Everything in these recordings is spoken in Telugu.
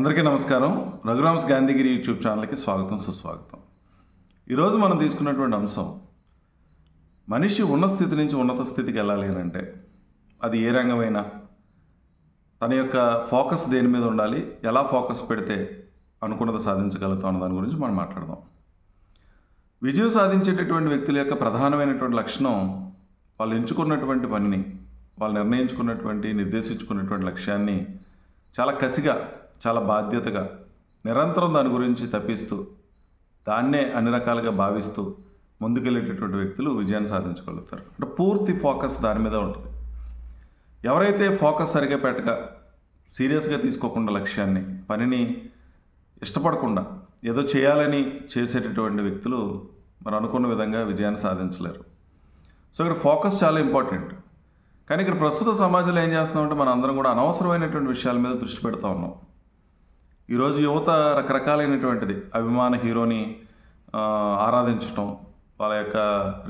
అందరికీ నమస్కారం. రఘురామ్స్ గాంధీగిరి యూట్యూబ్ ఛానల్కి స్వాగతం సుస్వాగతం. ఈరోజు మనం తీసుకున్నటువంటి అంశం మనిషి ఉన్న స్థితి నుంచి ఉన్నత స్థితికి వెళ్ళాలి అని అంటే అది ఏ రంగమైనా తన యొక్క ఫోకస్ దేని మీద ఉండాలి ఎలా ఫోకస్ పెడితే అనుకున్నది సాధించగలుగుతాం అన్న దాని గురించి మనం మాట్లాడదాం. విజయం సాధించేటటువంటి వ్యక్తుల యొక్క ప్రధానమైనటువంటి లక్షణం వాళ్ళు ఎంచుకున్నటువంటి పనిని వాళ్ళు నిర్ణయించుకున్నటువంటి నిర్దేశించుకున్నటువంటి లక్ష్యాన్ని చాలా కసిగా చాలా బాధ్యతగా నిరంతరం దాని గురించి తప్పిస్తూ దాన్నే అన్ని రకాలుగా భావిస్తూ ముందుకెళ్ళేటటువంటి వ్యక్తులు విజయాన్ని సాధించగలుగుతారు. అంటే పూర్తి ఫోకస్ దాని మీద ఉంటుంది. ఎవరైతే ఫోకస్ సరిగా పెట్టక సీరియస్గా తీసుకోకుండా లక్ష్యాన్ని పనిని ఇష్టపడకుండా ఏదో చేయాలని చేసేటటువంటి వ్యక్తులు మరి అనుకున్న విధంగా విజయాన్ని సాధించలేరు. సో ఇక్కడ ఫోకస్ చాలా ఇంపార్టెంట్. కానీ ఇక్కడ ప్రస్తుత సమాజంలో ఏం చేస్తున్నామంటే మన అందరం కూడా అనవసరమైనటువంటి విషయాల మీద దృష్టి పెడతా ఉన్నాం. ఈరోజు యువత రకరకాలైనటువంటిది. అభిమాన హీరోని ఆరాధించటం వాళ్ళ యొక్క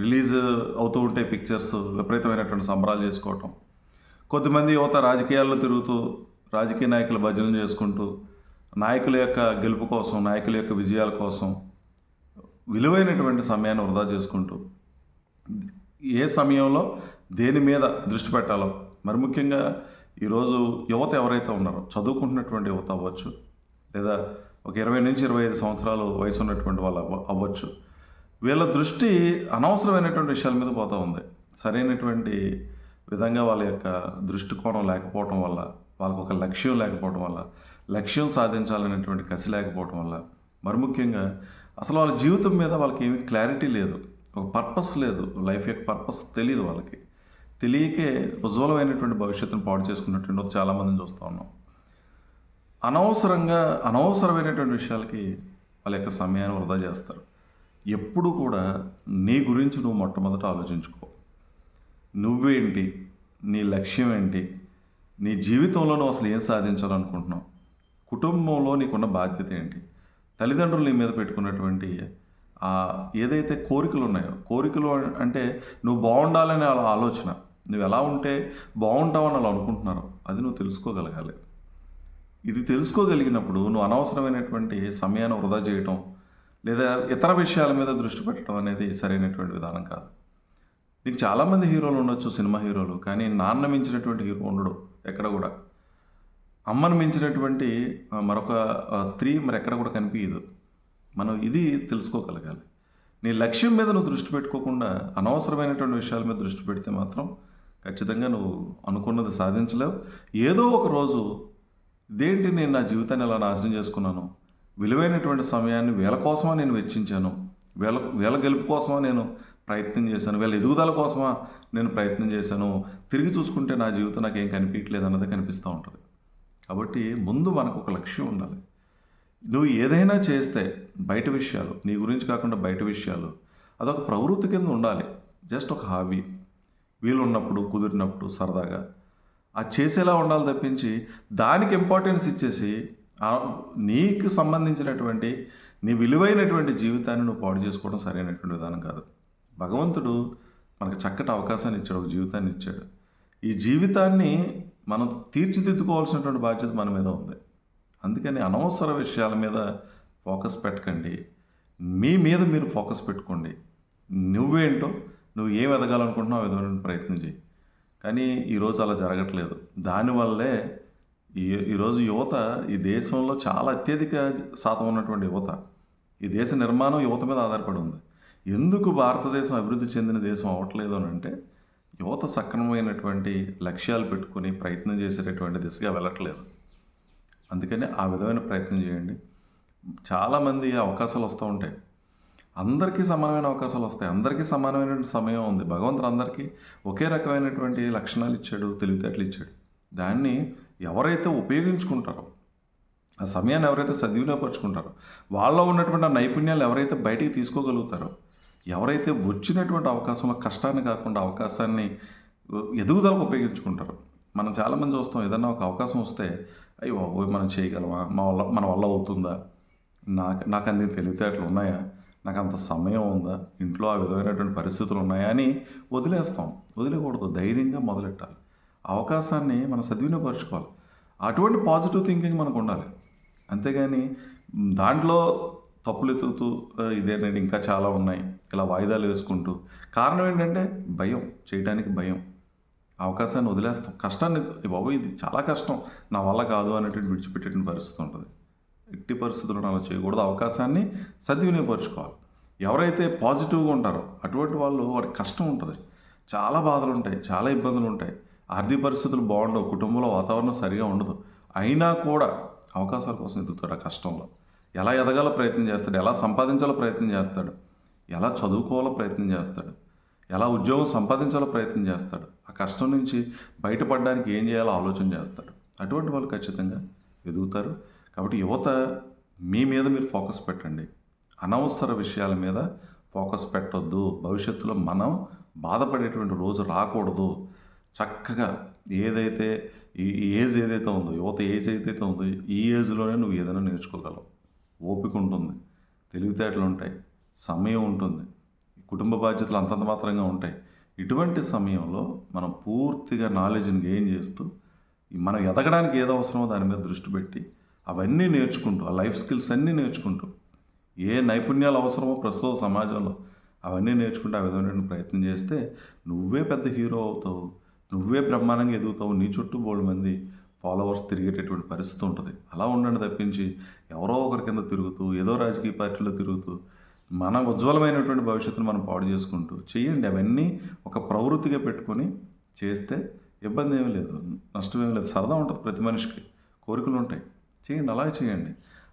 రిలీజ్ అవుతూ ఉంటే పిక్చర్స్ విపరీతమైనటువంటి సంబరాలు చేసుకోవటం. కొద్దిమంది యువత రాజకీయాల్లో తిరుగుతూ రాజకీయ నాయకుల భజనలు చేసుకుంటూ నాయకుల యొక్క గెలుపు కోసం నాయకుల యొక్క విజయాల కోసం విలువైనటువంటి సమయాన్ని వృధా చేసుకుంటూ ఏ సమయంలో దేని మీద దృష్టి పెట్టాలో. మరి ముఖ్యంగా ఈరోజు యువత ఎవరైతే ఉన్నారో చదువుకుంటున్నటువంటి యువత అవ్వచ్చు లేదా ఒక ఇరవై నుంచి ఇరవై ఐదు సంవత్సరాలు వయసు ఉన్నటువంటి వాళ్ళు అవ్వ అవ్వచ్చు. వీళ్ళ దృష్టి అనవసరమైనటువంటి విషయాల మీద పోతూ ఉంది. సరైనటువంటి విధంగా వాళ్ళ యొక్క దృష్టికోణం లేకపోవటం వల్ల వాళ్ళకు ఒక లక్ష్యం లేకపోవటం వల్ల లక్ష్యం సాధించాలనేటువంటి కసి లేకపోవటం వల్ల మరి ముఖ్యంగా అసలు వాళ్ళ జీవితం మీద వాళ్ళకి ఏమీ క్లారిటీ లేదు. ఒక పర్పస్ లేదు. లైఫ్ యొక్క పర్పస్ తెలియదు వాళ్ళకి. తెలియకే ఉజ్వలమైనటువంటి భవిష్యత్తును పాడు చేసుకున్నటువంటి చాలామందిని చూస్తూ ఉన్నాం. అనవసరంగా అనవసరమైనటువంటి విషయాలకి వాళ్ళ యొక్క సమయాన్ని వృధా చేస్తారు. ఎప్పుడు కూడా నీ గురించి నువ్వు మొట్టమొదట ఆలోచించుకో. నువ్వేంటి? నీ లక్ష్యం ఏంటి నీ జీవితంలో నువ్వు అసలు ఏం సాధించాలనుకుంటున్నావు? కుటుంబంలో నీకున్న బాధ్యత ఏంటి? తల్లిదండ్రులు నీ మీద పెట్టుకున్నటువంటి ఏదైతే కోరికలు ఉన్నాయో కోరికలు అంటే నువ్వు బాగుండాలనే వాళ్ళ ఆలోచన. నువ్వు ఎలా ఉంటే బాగుంటావని అలా అనుకుంటున్నారు అది నువ్వు తెలుసుకోగలగాలి. ఇది తెలుసుకోగలిగినప్పుడు నువ్వు అనవసరమైనటువంటి సమయాన్ని వృధా చేయటం లేదా ఇతర విషయాల మీద దృష్టి పెట్టడం అనేది సరైనటువంటి విధానం కాదు. నీకు చాలామంది హీరోలు ఉండొచ్చు సినిమా హీరోలు కానీ నాన్న మించినటువంటి హీరో ఉండడు ఎక్కడ కూడా. అమ్మను మించినటువంటి మరొక స్త్రీ మరి ఎక్కడ కూడా కనిపించదు మనం ఇది తెలుసుకోగలగాలి. నీ లక్ష్యం మీద నువ్వు దృష్టి పెట్టుకోకుండా అనవసరమైనటువంటి విషయాల మీద దృష్టి పెడితే మాత్రం ఖచ్చితంగా నువ్వు అనుకున్నది సాధించలేవు. ఏదో ఒక రోజు ఇదేంటి నేను నా జీవితాన్ని ఎలా నాశనం చేసుకున్నాను? విలువైనటువంటి సమయాన్ని వీళ్ళ కోసమా నేను వెచ్చించాను? వీళ్ళ వీళ్ళ గెలుపు కోసమా నేను ప్రయత్నం చేశాను? వీళ్ళ ఎదుగుదల కోసమా నేను ప్రయత్నం చేశాను? తిరిగి చూసుకుంటే నా జీవితం నాకు ఏం కనిపించట్లేదు అన్నది కనిపిస్తూ ఉంటుంది. కాబట్టి ముందు మనకు ఒక లక్ష్యం ఉండాలి. నువ్వు ఏదైనా చేస్తే బయట విషయాలు నీ గురించి కాకుండా బయట విషయాలు అదొక ప్రవృత్తి కింద ఉండాలి. జస్ట్ ఒక హాబీ. వీలున్నప్పుడు కుదిరినప్పుడు సరదాగా అది చేసేలా ఉండాలి తప్పించి దానికి ఇంపార్టెన్స్ ఇచ్చేసి ఆ- నీకు సంబంధించినటువంటి నీ విలువైనటువంటి జీవితాన్ని నువ్వు పాడు చేసుకోవడం సరైనటువంటి విధానం కాదు. భగవంతుడు మనకు చక్కటి అవకాశాన్ని ఇచ్చాడు ఒక జీవితాన్ని ఇచ్చాడు. ఈ జీవితాన్ని మనం తీర్చిదిద్దుకోవాల్సినటువంటి బాధ్యత మన మీద ఉంది. అందుకని అనవసర విషయాల మీద ఫోకస్ పెట్టకండి. మీ మీద మీరు ఫోకస్ పెట్టుకోండి. నువ్వేంటో నువ్వు ఏం ఎదగాలనుకుంటున్నావు ఆ విధమైన ప్రయత్నం చేయి. కానీ ఈరోజు అలా జరగట్లేదు. దానివల్లే ఈ ఈరోజు యువత ఈ దేశంలో చాలా అత్యధిక శాతం ఉన్నటువంటి యువత ఈ దేశ నిర్మాణం యువత మీద ఆధారపడి ఉంది. ఎందుకు భారతదేశం అభివృద్ధి చెందిన దేశం అవ్వట్లేదు అని అంటే యువత సక్రమమైనటువంటి లక్ష్యాలు పెట్టుకుని ప్రయత్నం చేసేటటువంటి దిశగా వెళ్ళట్లేదు. అందుకని ఆ విధమైన ప్రయత్నం చేయండి. చాలామంది అవకాశాలు వస్తూ ఉంటాయి. అందరికీ సమానమైన అవకాశాలు వస్తాయి. అందరికీ సమానమైనటువంటి సమయం ఉంది. భగవంతుడు అందరికీ ఒకే రకమైనటువంటి లక్షణాలు ఇచ్చాడు తెలివితేటలు ఇచ్చాడు. దాన్ని ఎవరైతే ఉపయోగించుకుంటారో ఆ సమయాన్ని ఎవరైతే సద్వినియోగపరుచుకుంటారో వాళ్ళలో ఉన్నటువంటి ఆ నైపుణ్యాలు ఎవరైతే బయటికి తీసుకోగలుగుతారో ఎవరైతే వచ్చినటువంటి అవకాశంలో కష్టాన్ని కాకుండా అవకాశాన్ని ఎదుగుదలకు ఉపయోగించుకుంటారు మనం చాలామంది చూస్తాం ఏదన్నా ఒక అవకాశం వస్తే అయ్యో మనం చేయగలమా? మా వల్ల మన వల్ల అవుతుందా? నాకు నాకు అన్ని తెలివితేటలు ఉన్నాయా? నాకు అంత సమయం ఉందా? ఇంట్లో ఆ విధమైనటువంటి పరిస్థితులు ఉన్నాయా అని వదిలేస్తాం. వదిలేకూడదు. ధైర్యంగా మొదలెట్టాలి. అవకాశాన్ని మనం సద్వినియోగపరచుకోవాలి. అటువంటి పాజిటివ్ థింకింగ్ మనకు ఉండాలి. అంతేగాని దాంట్లో తప్పులు ఎత్తుతూ ఇదేనండి ఇంకా చాలా ఉన్నాయి. ఇలా వాయిదాలు వేసుకుంటూ. కారణం ఏంటంటే భయం. చేయడానికి భయం. అవకాశాన్ని వదిలేస్తాం. కష్టాన్ని బాబు ఇది చాలా కష్టం. నా వల్ల కాదు అనేటువంటి విడిచిపెట్టేటువంటి పరిస్థితి ఉంటుంది. ఎట్టి పరిస్థితుల్లో అలా చేయకూడదు. అవకాశాన్ని సద్వినియోగపరుచుకోవాలి. ఎవరైతే పాజిటివ్గా ఉంటారో అటువంటి వాళ్ళు వాడికి కష్టం ఉంటుంది. చాలా బాధలు ఉంటాయి. చాలా ఇబ్బందులు ఉంటాయి. ఆర్థిక పరిస్థితులు బాగుండవు. కుటుంబంలో వాతావరణం సరిగా ఉండదు. అయినా కూడా అవకాశాల కోసం ఎదుగుతాడు ఆ కష్టంలో. ఎలా ఎదగాలో ప్రయత్నం చేస్తాడు. ఎలా సంపాదించాలో ప్రయత్నం చేస్తాడు. ఎలా చదువుకోవాలో ప్రయత్నం చేస్తాడు. ఎలా ఉద్యోగం సంపాదించాలో ప్రయత్నం చేస్తాడు. ఆ కష్టం నుంచి బయటపడడానికి ఏం చేయాలో ఆలోచన చేస్తాడు. అటువంటి వాళ్ళు ఖచ్చితంగా ఎదుగుతారు. కాబట్టి యువత మీ మీద మీరు ఫోకస్ పెట్టండి. అనవసర విషయాల మీద ఫోకస్ పెట్టొద్దు. భవిష్యత్తులో మనం బాధపడేటువంటి రోజు రాకూడదు. చక్కగా ఏదైతే ఈ ఏజ్ ఏదైతే ఉందో యువత ఏజ్ ఏదైతే ఉందో ఈ ఏజ్లోనే నువ్వు ఏదైనా నేర్చుకోగలవు. ఓపిక ఉంటుంది. తెలివితేటలు ఉంటాయి. సమయం ఉంటుంది. కుటుంబ బాధ్యతలు అంతంత మాత్రంగా ఉంటాయి. ఇటువంటి సమయంలో మనం పూర్తిగా నాలెడ్జ్ని గెయిన్ చేస్తూ మనం ఎదగడానికి ఏదో అవసరమో దాని మీద దృష్టి పెట్టి అవన్నీ నేర్చుకుంటూ ఆ లైఫ్ స్కిల్స్ అన్నీ నేర్చుకుంటూ ఏ నైపుణ్యాలు అవసరమో ప్రస్తుత సమాజంలో అవన్నీ నేర్చుకుంటూ ఆ విధమైన ప్రయత్నం చేస్తే నువ్వే పెద్ద హీరో అవుతావు నువ్వే బ్రహ్మాండంగా ఎదుగుతావు నీ చుట్టూ బోల్డ్ మంది ఫాలోవర్స్ తిరిగేటటువంటి పరిస్థితి ఉంటుంది. అలా ఉండండి తప్పించి ఎవరో ఒకరి కింద తిరుగుతూ ఏదో రాజకీయ పార్టీలో తిరుగుతూ మన ఉజ్వలమైనటువంటి భవిష్యత్తును మనం పాడు చేసుకుంటూ చేయండి అవన్నీ ఒక ప్రవృత్తిగా పెట్టుకొని చేస్తే ఇబ్బంది ఏమీ లేదు నష్టం ఏమీ లేదు. సరదా ఉంటుంది ప్రతి మనిషికి కోరికలు ఉంటాయి. చేయండి అలా చేయండి.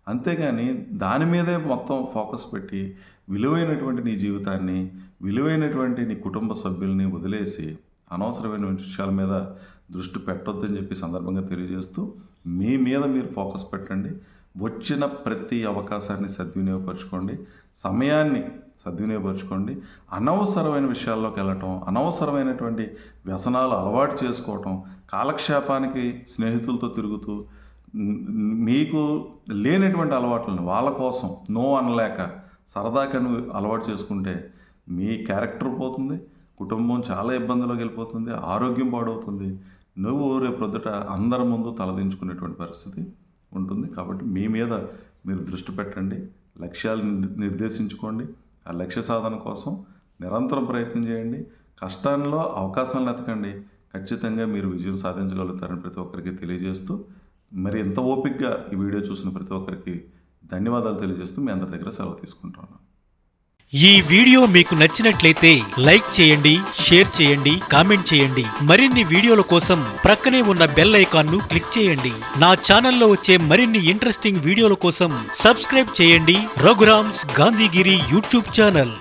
అంతేగాని దాని మీదే మొత్తం ఫోకస్ పెట్టి విలువైనటువంటి నీ జీవితాన్ని విలువైనటువంటి నీ కుటుంబ సభ్యుల్ని వదిలేసి అనవసరమైన విషయాల మీద దృష్టి పెట్టొద్దని చెప్పి సందర్భంగా తెలియజేస్తూ మీ మీద మీరు ఫోకస్ పెట్టండి. వచ్చిన ప్రతి అవకాశాన్ని సద్వినియోగపరచుకోండి. సమయాన్ని సద్వినియోగపరచుకోండి. అనవసరమైన విషయాల్లోకి వెళ్ళటం అనవసరమైనటువంటి వ్యసనాలు అలవాటు చేసుకోవటం కాలక్షేపానికి స్నేహితులతో తిరుగుతూ మీకు లేనటువంటి అలవాట్లను వాళ్ళ కోసం నో అనలేక సరదాకని అలవాటు చేసుకుంటే మీ క్యారెక్టర్ పోతుంది కుటుంబం చాలా ఇబ్బందులోకి వెళ్ళిపోతుంది ఆరోగ్యం పాడవుతుంది. నువ్వు రేపు ప్రొద్దుట అందరి ముందు తలదించుకునేటువంటి పరిస్థితి ఉంటుంది. కాబట్టి మీ మీద మీరు దృష్టి పెట్టండి లక్ష్యాలు నిర్దేశించుకోండి. ఆ లక్ష్య సాధన కోసం నిరంతరం ప్రయత్నం చేయండి. కష్టాల్లో అవకాశాలను ఎతకండి ఖచ్చితంగా మీరు విజయం సాధించగలుగుతారని ప్రతి ఒక్కరికి తెలియజేస్తూ మరి ఎంత ఓపిక్గా ఈ వీడియో చూసిన ప్రతి ఒక్కరికి ధన్యవాదాలు తెలియజేస్తూ మీ అందరి దగ్గర సెలవు తీసుకుంటున్నాను ఈ వీడియో మీకు నచ్చినట్లయితే లైక్ చేయండి షేర్ చేయండి కామెంట్ చేయండి. మరిన్ని వీడియోల కోసం ప్రక్కనే ఉన్న బెల్ ఐకాన్ను క్లిక్ చేయండి. నా ఛానల్లో వచ్చే మరిన్ని ఇంట్రెస్టింగ్ వీడియోల కోసం సబ్స్క్రైబ్ చేయండి. Raghuram's Gandhigiri YouTube channel.